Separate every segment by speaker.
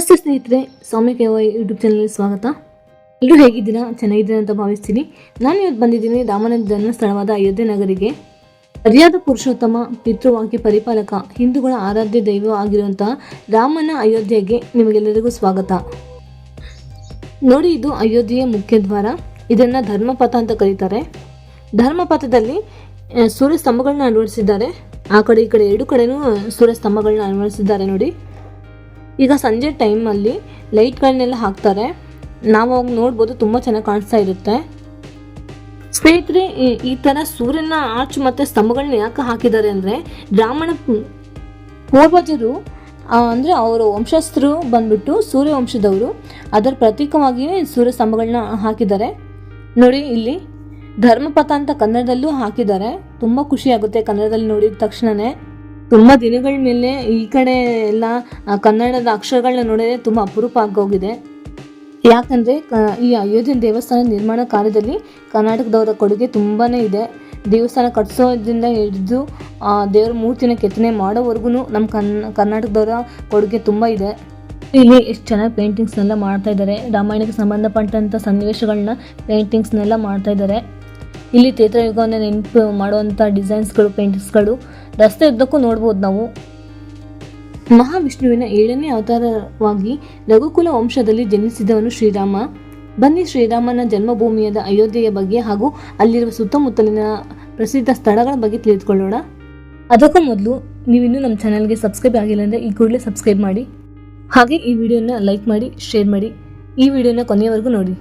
Speaker 1: ನಮಸ್ತೆ ಸ್ನೇಹಿತರೆ, ಸ್ವಾಮಿ K Y YouTube ಚಾನಲ್ಗೆ ಸ್ವಾಗತ. ಎಲ್ಲರೂ ಹೇಗಿದ್ದೀರಾ? ಚೆನ್ನಾಗಿದ್ದೀರಾ ಅಂತ ಭಾವಿಸ್ತೀನಿ. ನಾನು ಇವತ್ತು ಬಂದಿದ್ದೀನಿ ರಾಮನ ಜನ್ಮಸ್ಥಳವಾದ ಅಯೋಧ್ಯೆ ನಗರಿಗೆ. ಸರಿಯಾದ ಪುರುಷೋತ್ತಮ, ಪಿತೃವಾಕ್ಯ ಪರಿಪಾಲಕ, ಹಿಂದೂಗಳ ಆರಾಧ್ಯ ದೈವ ಆಗಿರುವಂತಹ ರಾಮನ ಅಯೋಧ್ಯೆಗೆ ನಿಮಗೆಲ್ಲರಿಗೂ ಸ್ವಾಗತ. ನೋಡಿ, ಇದು ಅಯೋಧ್ಯೆಯ ಮುಖ್ಯ ದ್ವಾರ. ಇದನ್ನ ಧರ್ಮಪಥ ಅಂತ ಕರೀತಾರೆ. ಧರ್ಮಪಥದಲ್ಲಿ ಸೂರ್ಯ ಸ್ತಂಭಗಳನ್ನ ಅಳವಡಿಸಿದ್ದಾರೆ. ಆ ಕಡೆ ಈ ಕಡೆ ಎರಡು ಕಡೆನೂ ಸೂರ್ಯ ಸ್ತಂಭಗಳನ್ನ ಅಳವಡಿಸಿದ್ದಾರೆ ನೋಡಿ. ಈಗ ಸಂಜೆ ಟೈಮಲ್ಲಿ ಲೈಟ್ಗಳನ್ನೆಲ್ಲ ಹಾಕ್ತಾರೆ. ನಾವು ಅವಾಗ ನೋಡ್ಬೋದು ತುಂಬ ಚೆನ್ನಾಗಿ ಕಾಣಿಸ್ತಾ ಇರುತ್ತೆ. ಸ್ನೇಹಿತರೆ, ಈ- ಥರ ಸೂರ್ಯನ ಆರ್ಚ್ ಮತ್ತು ಸ್ತಂಭಗಳನ್ನ ಯಾಕೆ ಹಾಕಿದ್ದಾರೆ ಅಂದರೆ ಬ್ರಾಹ್ಮಣ ಪೂರ್ವಜರು ಅಂದರೆ ಅವರ ವಂಶಸ್ಥರು ಬಂದ್ಬಿಟ್ಟು ಸೂರ್ಯ ವಂಶದವರು ಅದರ ಪ್ರತೀಕವಾಗಿಯೇ ಸೂರ್ಯ ಸ್ತಂಭಗಳನ್ನ ಹಾಕಿದ್ದಾರೆ. ನೋಡಿ ಇಲ್ಲಿ ಧರ್ಮಪಥ ಅಂತ ಕನ್ನಡದಲ್ಲೂ ಹಾಕಿದ್ದಾರೆ. ತುಂಬ ಖುಷಿ ಆಗುತ್ತೆ ಕನ್ನಡದಲ್ಲಿ ನೋಡಿದ ತಕ್ಷಣನೇ. ತುಂಬ ದಿನಗಳ ಮೇಲೆ ಈ ಕಡೆ ಎಲ್ಲ ಕನ್ನಡದ ಅಕ್ಷರಗಳನ್ನ ನೋಡಿದ್ರೆ ತುಂಬ ಅಪರೂಪ ಆಗೋಗಿದೆ. ಯಾಕಂದರೆ ಈ ಅಯೋಧ್ಯೆ ದೇವಸ್ಥಾನ ನಿರ್ಮಾಣ ಕಾರ್ಯದಲ್ಲಿ ಕರ್ನಾಟಕದವರ ಕೊಡುಗೆ ತುಂಬಾ ಇದೆ. ದೇವಸ್ಥಾನ ಕಟ್ಸೋದ್ರಿಂದ ಹಿಡಿದು ದೇವರ ಮೂರ್ತಿನ ಕೆತ್ತನೆ ಮಾಡೋವರೆಗೂ ನಮ್ಮ ಕನ್, ಕರ್ನಾಟಕದವರ ಕೊಡುಗೆ ತುಂಬ ಇದೆ. ಇಲ್ಲಿ ಎಷ್ಟು ಚೆನ್ನಾಗಿ ಪೇಂಟಿಂಗ್ಸ್ನೆಲ್ಲ ಮಾಡ್ತಾಯಿದ್ದಾರೆ ರಾಮಾಯಣಕ್ಕೆ ಸಂಬಂಧಪಟ್ಟಂಥ ಸನ್ನಿವೇಶಗಳನ್ನ ಪೇಂಟಿಂಗ್ಸ್ನೆಲ್ಲ ಮಾಡ್ತಾ ಇದ್ದಾರೆ ಇಲ್ಲಿ ತೇತ್ರಯುಗವನ್ನು ನೆನಪು ಮಾಡುವಂಥ ಡಿಸೈನ್ಸ್ಗಳು, ಪೇಂಟಿಂಗ್ಸ್ಗಳು ರಸ್ತೆ ಉದ್ದಕ್ಕೂ ನೋಡ್ಬೋದು ನಾವು. ಮಹಾವಿಷ್ಣುವಿನ ಏಳನೇ ಅವತಾರವಾಗಿ ರಘುಕುಲ ವಂಶದಲ್ಲಿ ಜನಿಸಿದವನು ಶ್ರೀರಾಮ. ಬನ್ನಿ ಶ್ರೀರಾಮನ ಜನ್ಮಭೂಮಿಯಾದ ಅಯೋಧ್ಯೆಯ ಬಗ್ಗೆ ಹಾಗೂ ಅಲ್ಲಿರುವ ಸುತ್ತಮುತ್ತಲಿನ ಪ್ರಸಿದ್ಧ ಸ್ಥಳಗಳ ಬಗ್ಗೆ ತಿಳಿದುಕೊಳ್ಳೋಣ. ಅದಕ್ಕೂ ಮೊದಲು ನೀವಿನ್ನೂ ನಮ್ಮ ಚಾನಲ್ಗೆ ಸಬ್ಸ್ಕ್ರೈಬ್ ಆಗಿಲ್ಲ ಅಂದರೆ ಈ ಕೂಡಲೇ ಸಬ್ಸ್ಕ್ರೈಬ್ ಮಾಡಿ. ಹಾಗೆ ಈ ವಿಡಿಯೋನ ಲೈಕ್ ಮಾಡಿ, ಶೇರ್ ಮಾಡಿ. ಈ ವಿಡಿಯೋನ ಕೊನೆಯವರೆಗೂ ನೋಡಿ.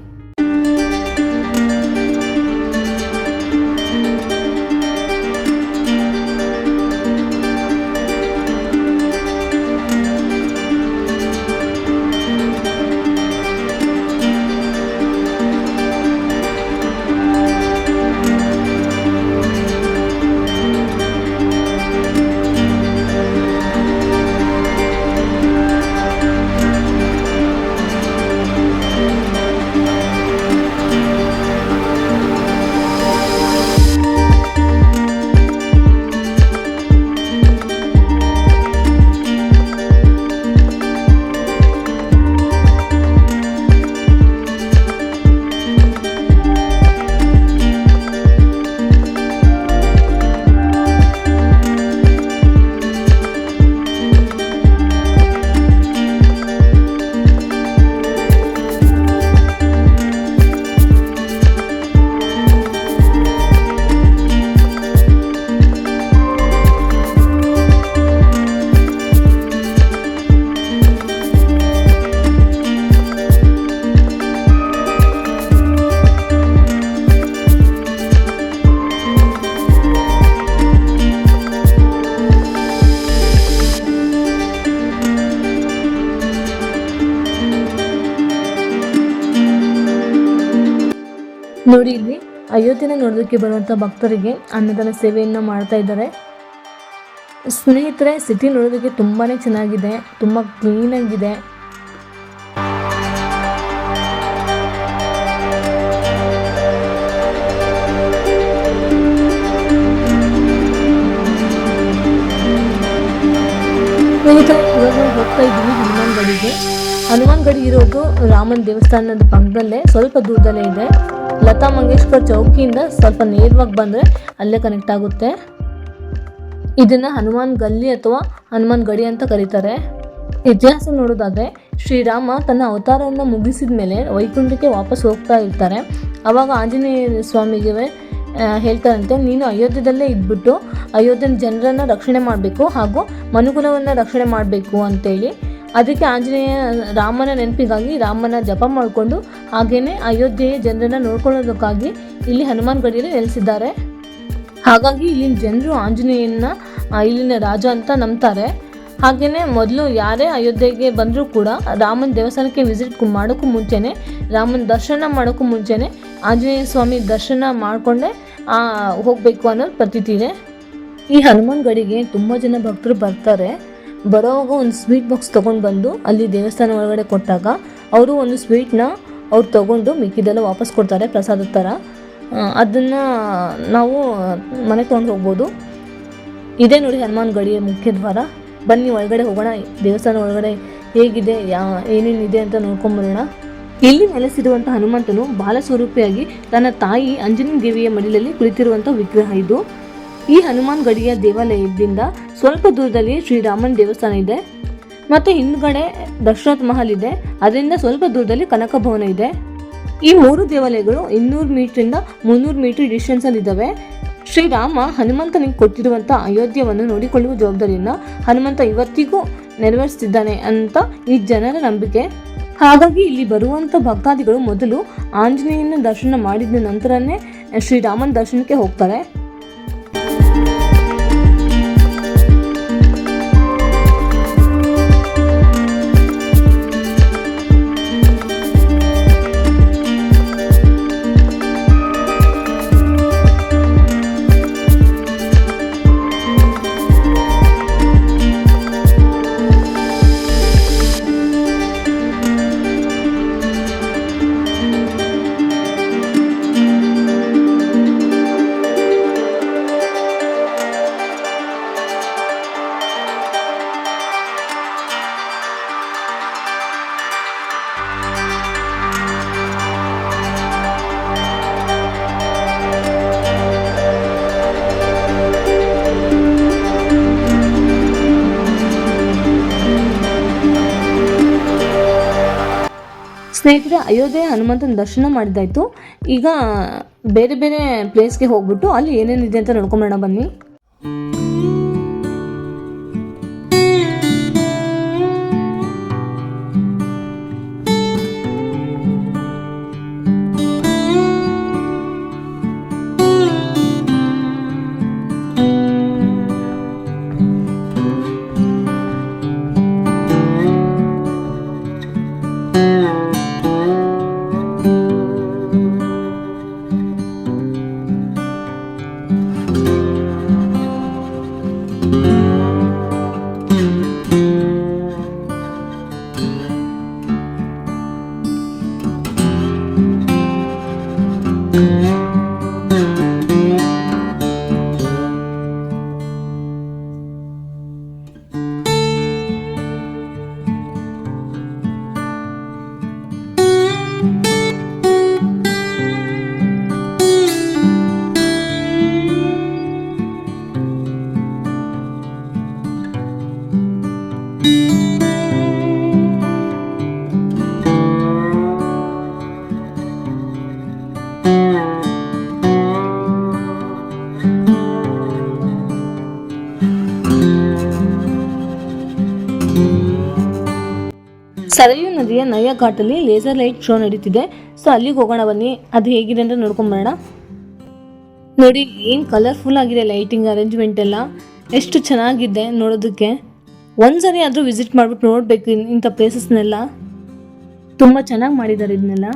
Speaker 1: ನೋಡಿ ಇಲ್ಲಿ, ಅಯೋಧ್ಯೆನ ನೋಡೋದಕ್ಕೆ ಬರುವಂಥ ಭಕ್ತರಿಗೆ ಅನ್ನದಾನ ಸೇವೆಯನ್ನು ಮಾಡ್ತಾ ಇದ್ದಾರೆ. ಸ್ನೇಹಿತರೆ ಸಿಟಿ ನೋಡೋದಕ್ಕೆ ತುಂಬಾ ಚೆನ್ನಾಗಿದೆ, ತುಂಬ ಕ್ಲೀನಾಗಿದೆ ಹೋಗ್ತಾ ಇದ್ದೀವಿ ಹನುಮಾನ್ ಗಡಿಗೆ ಹನುಮಾನ್ ಗಡಿ ಇರೋದು ರಾಮನ್ ದೇವಸ್ಥಾನದ ಪಕ್ಕದಲ್ಲೇ ಸ್ವಲ್ಪ ದೂರದಲ್ಲೇ ಇದೆ. ಲತಾ ಮಂಗೇಶ್ಕರ್ ಚೌಕಿಯಿಂದ ಸ್ವಲ್ಪ ನೇರವಾಗಿ ಬಂದರೆ ಅಲ್ಲೇ ಕನೆಕ್ಟ್ ಆಗುತ್ತೆ. ಇದನ್ನ ಹನುಮಾನ್ ಗಲ್ಲಿ ಅಥವಾ ಹನುಮಾನ್ ಗಡಿ ಅಂತ ಕರೀತಾರೆ. ಇತಿಹಾಸ ನೋಡೋದಾದ್ರೆ ಶ್ರೀರಾಮ ತನ್ನ ಅವತಾರವನ್ನು ಮುಗಿಸಿದ ಮೇಲೆ ವೈಕುಂಠಕ್ಕೆ ವಾಪಸ್ ಹೋಗ್ತಾ ಇರ್ತಾರೆ. ಆವಾಗ ಆಂಜನೇಯ ಸ್ವಾಮಿಗೆ ಹೇಳ್ತಾರಂತೆ, ನೀನು ಅಯೋಧ್ಯದಲ್ಲೇ ಇದ್ಬಿಟ್ಟು ಅಯೋಧ್ಯನ ಜನರನ್ನು ರಕ್ಷಣೆ ಮಾಡಬೇಕು ಹಾಗೂ ಮನುಕುಲವನ್ನು ರಕ್ಷಣೆ ಮಾಡಬೇಕು ಅಂತೇಳಿ ಅದಕ್ಕೆ ಆಂಜನೇಯ ರಾಮನ ನೆನಪಿಗಾಗಿ ರಾಮನ ಜಪ ಮಾಡಿಕೊಂಡು ಹಾಗೆಯೇ ಅಯೋಧ್ಯೆಯ ಜನರನ್ನ ನೋಡ್ಕೊಳ್ಳೋದಕ್ಕಾಗಿ ಇಲ್ಲಿ ಹನುಮಾನ್ ಗಡಿಯಲ್ಲಿ ನೆಲೆಸಿದ್ದಾರೆ. ಹಾಗಾಗಿ ಇಲ್ಲಿನ ಜನರು ಆಂಜನೇಯನ ಇಲ್ಲಿನ ರಾಜ ಅಂತ ನಂಬ್ತಾರೆ. ಹಾಗೆಯೇ ಮೊದಲು ಯಾರೇ ಅಯೋಧ್ಯೆಗೆ ಬಂದರೂ ಕೂಡ ರಾಮನ ದೇವಸ್ಥಾನಕ್ಕೆ ವಿಸಿಟ್ ಮಾಡೋಕ್ಕೂ ಮುಂಚೆನೆ, ರಾಮನ ದರ್ಶನ ಮಾಡೋಕ್ಕೂ ಮುಂಚೆನೆ ಆಂಜನೇಯ ಸ್ವಾಮಿ ದರ್ಶನ ಮಾಡಿಕೊಂಡೇ ಹೋಗಬೇಕು ಅನ್ನೋದು ಪ್ರತೀತಿ ಇದೆ. ಈ ಹನುಮಾನ್ ಗಡಿಗೆ ತುಂಬ ಜನ ಭಕ್ತರು ಬರ್ತಾರೆ. ಬರೋವಾಗ ಒಂದು ಸ್ವೀಟ್ ಬಾಕ್ಸ್ ತೊಗೊಂಡು ಬಂದು ಅಲ್ಲಿ ದೇವಸ್ಥಾನ ಒಳಗಡೆ ಕೊಟ್ಟಾಗ ಅವರು ಒಂದು ಸ್ವೀಟ್ನ ಅವ್ರು ತೊಗೊಂಡು ಮಿಕ್ಕಿದೆಲ್ಲ ವಾಪಸ್ ಕೊಡ್ತಾರೆ ಪ್ರಸಾದದ ಥರ ಅದನ್ನು ನಾವು ಮನೆಗೆ ತೊಗೊಂಡು ಹೋಗ್ಬೋದು. ಇದೇ ನೋಡಿ ಹನುಮಾನ್ ಗಡಿಯ ಮುಖ್ಯ ದ್ವಾರ. ಬನ್ನಿ ಒಳಗಡೆ ಹೋಗೋಣ. ದೇವಸ್ಥಾನ ಒಳಗಡೆ ಹೇಗಿದೆ? ಯಾ ಏನೇನಿದೆ ಅಂತ ನೋಡ್ಕೊಂಬರೋಣ ಇಲ್ಲಿ ನೆಲೆಸಿರುವಂಥ ಹನುಮಂತನು ಬಾಲಸ್ವರೂಪಿಯಾಗಿ ತನ್ನ ತಾಯಿ ಅಂಜನಿ ದೇವಿಯ ಮಡಿಲಲ್ಲಿ ಕುಳಿತಿರುವಂಥ ವಿಗ್ರಹ ಇದು. ಈ ಹನುಮಾನ್ ಗಡಿಯ ದೇವಾಲಯದಿಂದ ಸ್ವಲ್ಪ ದೂರದಲ್ಲಿ ಶ್ರೀರಾಮನ ದೇವಸ್ಥಾನ ಇದೆ. ಮತ್ತು ಹಿಂದ್ಗಡೆ ದಶರಥ್ ಮಹಲ್ ಇದೆ. ಅದರಿಂದ ಸ್ವಲ್ಪ ದೂರದಲ್ಲಿ ಕನಕ ಭವನ ಇದೆ. ಈ ಮೂರು ದೇವಾಲಯಗಳು ಇನ್ನೂರು ಮೀಟ್ರಿಂದ ಮುನ್ನೂರು ಮೀಟರ್ ಡಿಸ್ಟೆನ್ಸ್ ಅಲ್ಲಿ ಇದ್ದಾವೆ. ಶ್ರೀರಾಮ ಹನುಮಂತನಿಗೆ ಕೊಟ್ಟಿರುವಂಥ ಅಯೋಧ್ಯವನ್ನು ನೋಡಿಕೊಳ್ಳುವ ಜವಾಬ್ದಾರಿಯನ್ನು ಹನುಮಂತ ಇವತ್ತಿಗೂ ನೆರವೇರಿಸ್ತಿದ್ದಾನೆ ಅಂತ ಈ ಜನರ ನಂಬಿಕೆ. ಹಾಗಾಗಿ ಇಲ್ಲಿ ಬರುವಂಥ ಭಕ್ತಾದಿಗಳು ಮೊದಲು ಆಂಜನೇಯನ ದರ್ಶನ ಮಾಡಿದ ನಂತರನೇ ಶ್ರೀರಾಮನ ದರ್ಶನಕ್ಕೆ ಹೋಗ್ತಾರೆ. ಸ್ನೇಹಿತರೆ ಅಯೋಧ್ಯೆ ಹನುಮಂತನ ದರ್ಶನ ಮಾಡಿದಾಯ್ತು ಈಗ ಬೇರೆ ಬೇರೆ ಪ್ಲೇಸ್ಗೆ ಹೋಗ್ಬಿಟ್ಟು ಅಲ್ಲಿ ಏನೇನಿದೆ ಅಂತ ನೋಡ್ಕೊಂಬರೋಣ ಬನ್ನಿ. ಸರಯು ನದಿಯ ನಯ ಘಾಟಲ್ಲಿ ಲೇಸರ್ ಲೈಟ್ ಶೋ ನಡೀತಿದೆ. ಸೊ, ಅಲ್ಲಿಗೆ ಹೋಗೋಣ ಬನ್ನಿ. ಅದು ಹೇಗಿದೆ ಅಂತ ನೋಡ್ಕೊಂಬರೋಣ ನೋಡಿ, ಏನು ಕಲರ್ಫುಲ್ ಆಗಿದೆ ಲೈಟಿಂಗ್ ಅರೇಂಜ್ಮೆಂಟ್ ಎಲ್ಲ. ಎಷ್ಟು ಚೆನ್ನಾಗಿದೆ ನೋಡೋದಕ್ಕೆ. ಒಂದ್ಸರಿ ಆದರೂ ವಿಸಿಟ್ ಮಾಡ್ಬಿಟ್ಟು ನೋಡಬೇಕು ಇಂಥ ಪ್ಲೇಸಸ್ನೆಲ್ಲ ತುಂಬ ಚೆನ್ನಾಗಿ ಮಾಡಿದ್ದಾರೆ ಇದನ್ನೆಲ್ಲ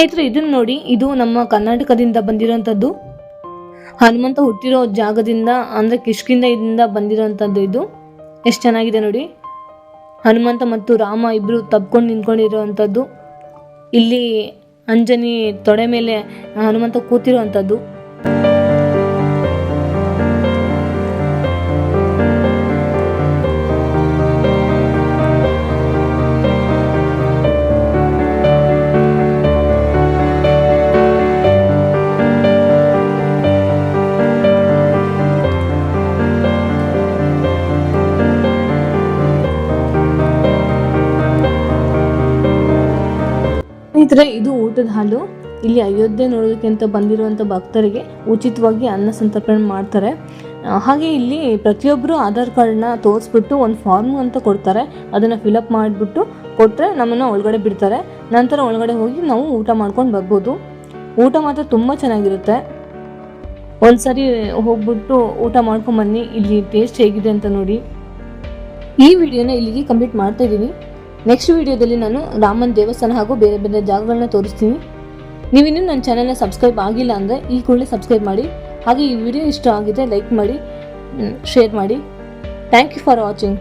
Speaker 1: ಸ್ನೇಹಿತರೆ, ಇದನ್ನ ನೋಡಿ ಇದು ನಮ್ಮ ಕರ್ನಾಟಕದಿಂದ ಬಂದಿರೋಂಥದ್ದು. ಹನುಮಂತ ಹುಟ್ಟಿರೋ ಜಾಗದಿಂದ, ಅಂದರೆ ಕಿಷ್ಕಿಂದ ಬಂದಿರೋಂಥದ್ದು ಇದು. ಎಷ್ಟು ಚೆನ್ನಾಗಿದೆ ನೋಡಿ. ಹನುಮಂತ ಮತ್ತು ರಾಮ ಇಬ್ಬರು ತಬ್ಕೊಂಡು ನಿಂತ್ಕೊಂಡಿರೋವಂಥದ್ದು ಇಲ್ಲಿ ಅಂಜನಿ ತೊಡೆ ಮೇಲೆ ಹನುಮಂತ ಕೂತಿರೋವಂಥದ್ದು ಸ್ನೇಹಿತರೆ, ಇದು ಊಟದ ಹಾಲು. ಇಲ್ಲಿ ಅಯೋಧ್ಯೆ ನೋಡೋದಕ್ಕೆ ಅಂತ ಬಂದಿರುವಂಥ ಭಕ್ತರಿಗೆ ಉಚಿತವಾಗಿ ಅನ್ನ ಸಂತರ್ಪಣೆ ಮಾಡ್ತಾರೆ. ಹಾಗೆ ಇಲ್ಲಿ ಪ್ರತಿಯೊಬ್ಬರು ಆಧಾರ್ ಕಾರ್ಡ್ನ ತೋರಿಸ್ಬಿಟ್ಟು ಒಂದು ಫಾರ್ಮ್ ಅಂತ ಕೊಡ್ತಾರೆ. ಅದನ್ನು ಫಿಲಪ್ ಮಾಡಿಬಿಟ್ಟು ಕೊಟ್ಟರೆ ನಮ್ಮನ್ನು ಒಳಗಡೆ ಬಿಡ್ತಾರೆ. ನಂತರ ಒಳಗಡೆ ಹೋಗಿ ನಾವು ಊಟ ಮಾಡ್ಕೊಂಡು ಬರ್ಬೋದು. ಊಟ ಮಾತ್ರ ತುಂಬ ಚೆನ್ನಾಗಿರುತ್ತೆ. ಒಂದು ಸರಿ ಹೋಗ್ಬಿಟ್ಟು ಊಟ ಮಾಡ್ಕೊಂಡು ಬನ್ನಿ. ಇಲ್ಲಿ ಟೇಸ್ಟ್ ಹೇಗಿದೆ ಅಂತ ನೋಡಿ. ಈ ವಿಡಿಯೋನ ಇಲ್ಲಿಗೆ ಕಂಪ್ಲೀಟ್ ಮಾಡ್ತಾ ಇದ್ದೀನಿ. ನೆಕ್ಸ್ಟ್ ವಿಡಿಯೋದಲ್ಲಿ ನಾನು ರಾಮನ ದೇವಸ್ಥಾನ ಹಾಗೂ ಬೇರೆ ಬೇರೆ ಜಾಗಗಳನ್ನ ತೋರಿಸ್ತೀನಿ. ನೀವಿನ್ನೂ ನನ್ನ ಚಾನಲ್ನ ಸಬ್ಸ್ಕ್ರೈಬ್ ಆಗಿಲ್ಲ ಅಂದರೆ ಈ ಕೂಡಲೇ ಸಬ್ಸ್ಕ್ರೈಬ್ ಮಾಡಿ. ಹಾಗೆ ಈ ವಿಡಿಯೋ ಇಷ್ಟ ಆಗಿದ್ರೆ ಲೈಕ್ ಮಾಡಿ ಶೇರ್ ಮಾಡಿ. Thank you for watching